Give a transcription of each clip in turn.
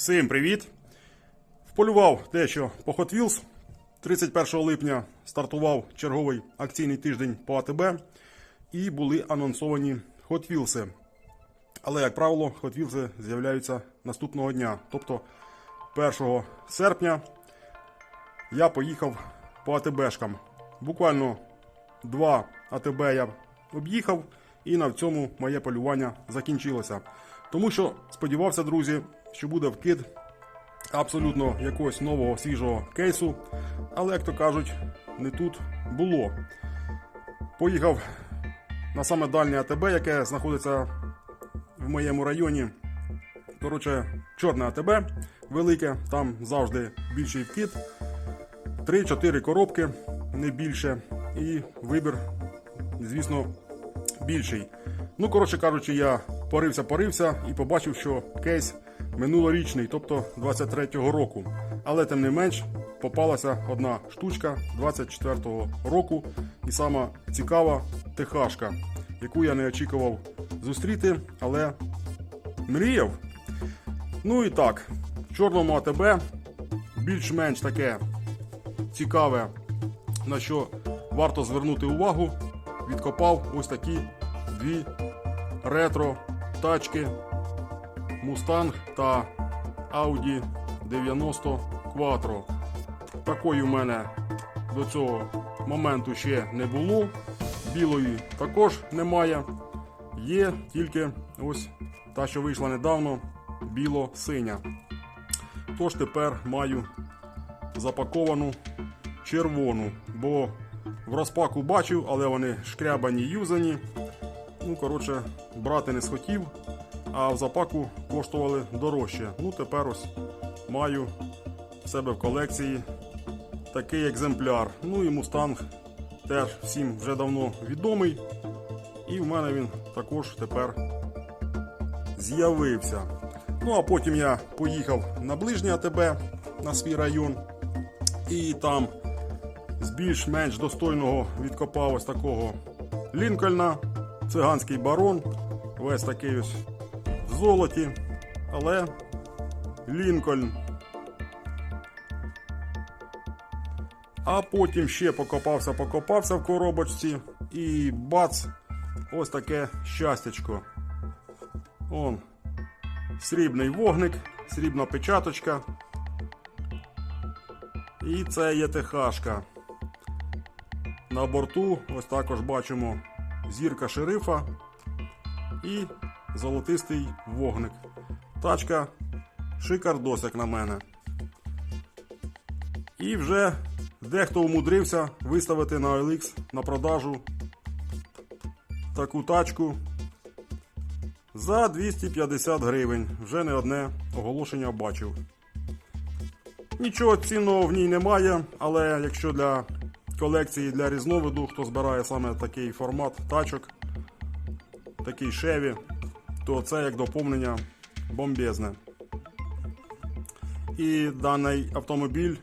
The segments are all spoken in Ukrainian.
Всім привіт! Вполював дещо по Hot Wheels. 31 липня стартував черговий акційний тиждень по АТБ і були анонсовані Hot Wheels. Але, як правило, Hot Wheels з'являються наступного дня. Тобто 1 серпня я поїхав по АТБшкам. Буквально два АТБ я об'їхав, і на цьому моє полювання закінчилося. Тому що сподівався, друзі, що буде вкид абсолютно якогось нового свіжого кейсу. Але, як то кажуть, не тут було. Поїхав на саме дальнє АТБ, яке знаходиться в моєму районі. Коротше, чорне АТБ велике, там завжди більший вкид. 3-4 коробки, не більше. І вибір, звісно, більший. Ну, коротше кажучи, я порився, порився і побачив, що кейс минулорічний, тобто 23-го року. Але тим не менш попалася одна штучка 24-го року. І сама цікава техашка, яку я не очікував зустріти, але мріяв. Ну і так, в чорному АТБ більш-менш таке цікаве, на що варто звернути увагу, відкопав ось такі дві ретро тачки Mustang та Audi 90 Quattro. Такої в мене до цього моменту ще не було. Білої також немає. Є тільки ось та, що вийшла недавно, біло-синя. Тож тепер маю запаковану червону, бо в розпаку бачив, але вони шкрябані юзані. Ну, коротше, брати не схотів, а в запаку коштували дорожче. Ну, тепер ось маю в себе в колекції такий екземпляр. Ну і мустанг теж всім вже давно відомий. І в мене він також тепер з'явився. Ну, а потім я поїхав на ближнє АТБ на свій район. І там з більш-менш достойного відкопав ось такого Лінкольна, циганський барон, весь такий ось золоті, але Лінкольн. А потім ще покопався, покопався в коробочці і бац! Ось таке щастячко. Он срібний вогник, срібна печаточка. І це є техашка. На борту ось також бачимо зірка шерифа і золотистий вогник. Тачка шикардос, як на мене. І вже дехто умудрився виставити на OLX на продажу таку тачку за 250 гривень. Вже не одне оголошення бачив. Нічого цінного в ній немає, але якщо для колекції для різновиду, хто збирає саме такий формат тачок, такий шеві, то це як доповнення бомбезне. І даний автомобіль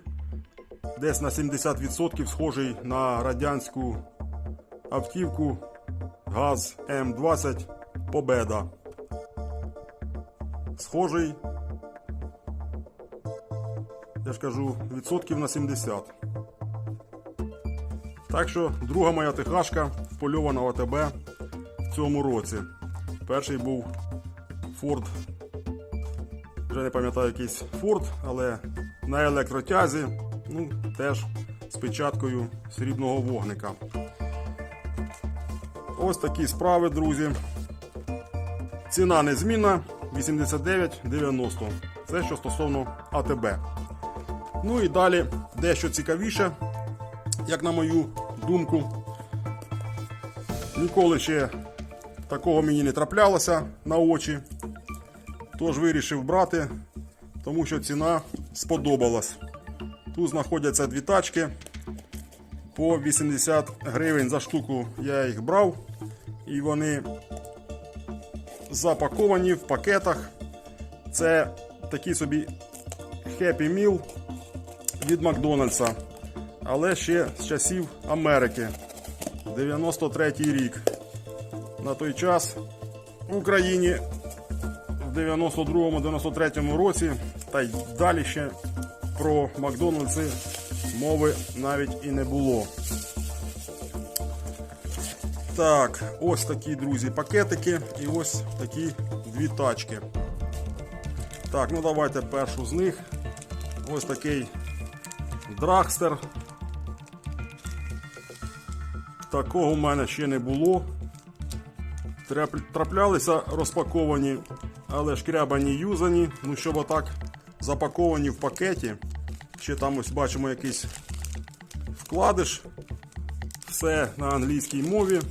десь на 70% схожий на радянську автівку ГАЗ М20 Победа. Схожий я ж кажу, відсотків на 70. Так що друга моя техашка впольована в АТБ в цьому році. Перший був Ford, вже не пам'ятаю якийсь Ford, але на електротязі, ну, теж з печаткою срібного вогника. Ось такі справи, друзі. Ціна незмінна 89,90. Це що стосовно АТБ. Ну і далі дещо цікавіше, як на мою думку. Ніколи ще такого мені не траплялося на очі. Тож вирішив брати, тому що ціна сподобалась. Тут знаходяться дві тачки. По 80 гривень за штуку я їх брав. І вони запаковані в пакетах. Це такий собі Happy Meal від Макдональдса, але ще з часів Америки. 93 рік. На той час в Україні в 92-93 році, та й далі ще про Макдональдси мови навіть і не було. Так, ось такі, друзі, пакетики і ось такі дві тачки. Так, ну давайте першу з них. Ось такий драгстер. Такого в мене ще не було. Трап- Траплялися розпаковані, але шкрябані юзані. Ну, щоб отак запаковані в пакеті. Ще там ось бачимо якийсь вкладиш. Все на англійській мові.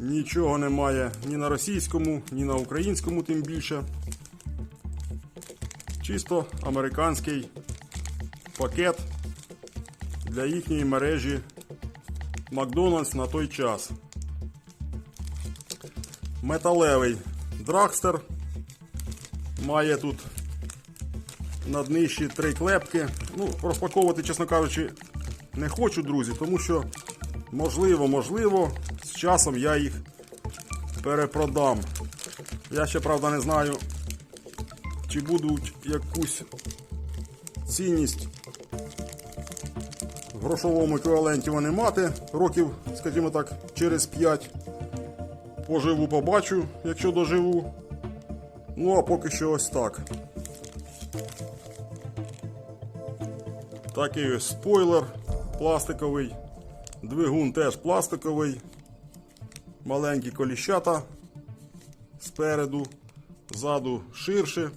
Нічого немає ні на російському, ні на українському, тим більше. Чисто американський пакет для їхньої мережі Макдональдс на той час. Металевий драгстер. Має тут на днищі три клепки. Ну, розпаковувати, чесно кажучи, не хочу, друзі, тому що можливо, можливо, з часом я їх перепродам. Я ще правда не знаю, чи будуть якусь цінність в грошовому еквіваленті вони мати років, скажімо так, через 5. Поживу, побачу, якщо доживу. Ну, а поки що ось так. Такий ось спойлер пластиковий. Двигун теж пластиковий. Маленькі коліщата спереду, ззаду ширше.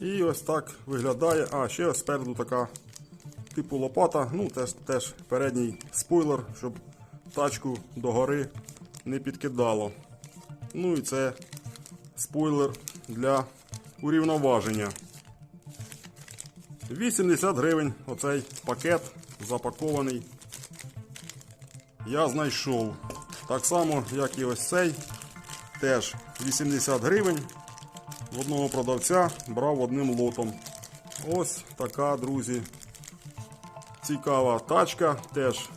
І ось так виглядає. А, ще ось спереду така типу лопата. Ну, теж, теж передній спойлер, щоб тачку догори не підкидало. Ну і це спойлер для урівноваження. 80 гривень оцей пакет запакований. Я знайшов. Так само, як і ось цей. Теж 80 гривень. В одного продавця брав одним лотом. Ось така, друзі. Цікава тачка. Теж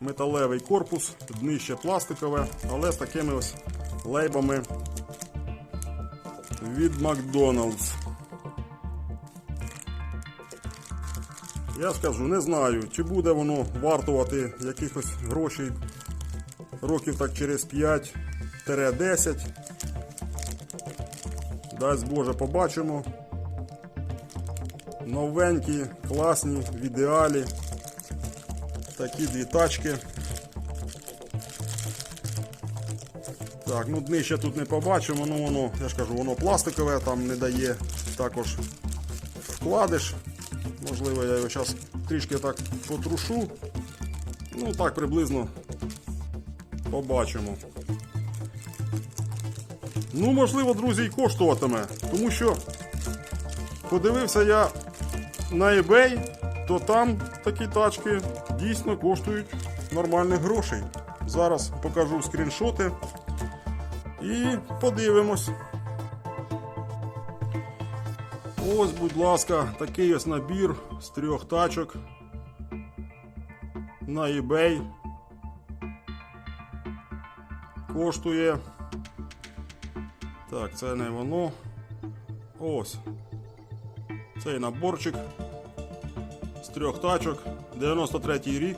металевий корпус, днище пластикове, але з такими ось лейбами від Макдоналдс. Я скажу, не знаю, чи буде воно вартувати якихось грошей років так через 5-10. Дасть Боже, побачимо. Новенькі, класні, в ідеалі. Такі дві тачки. Так, ну днище тут не побачимо, ну воно, я ж кажу, воно пластикове, там не дає також вкладиш. Можливо, я його зараз трішки так потрушу. Ну так приблизно побачимо. Ну, можливо, друзі, і коштуватиме, тому що подивився я на eBay, то там такі тачки дійсно коштують нормальних грошей. Зараз покажу скріншоти і подивимось. Ось, будь ласка, такий ось набір з трьох тачок на eBay. Коштує. Так, це не воно. Ось. Цей наборчик з трьох тачок. 93 рік.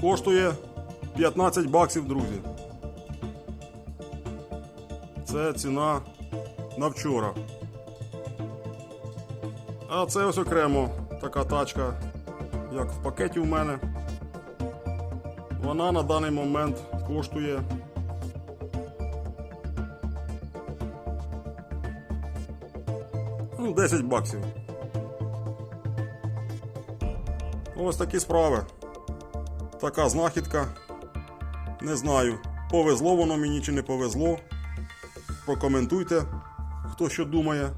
Коштує 15 баксів, друзі. Це ціна на вчора. А це ось окремо така тачка, як в пакеті в мене. Вона на даний момент коштує. Ну, 10 баксів. Ось такі справи. Така знахідка. Не знаю, повезло воно мені чи не повезло. Прокоментуйте, хто що думає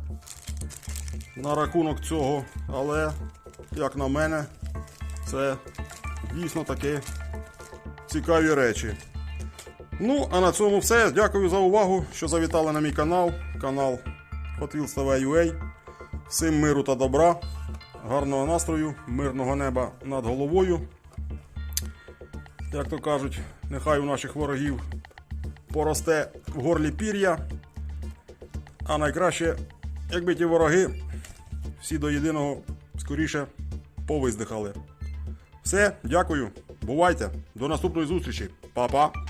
на рахунок цього. Але, як на мене, це дійсно такі цікаві речі. Ну, а на цьому все. Дякую за увагу, що завітали на мій канал. Канал Hot Wheels TV UA. Всім миру та добра, гарного настрою, мирного неба над головою. Як то кажуть, нехай у наших ворогів поросте в горлі пір'я. А найкраще, якби ті вороги всі до єдиного скоріше повиздихали. Все, дякую. Бувайте. До наступної зустрічі. Па-па.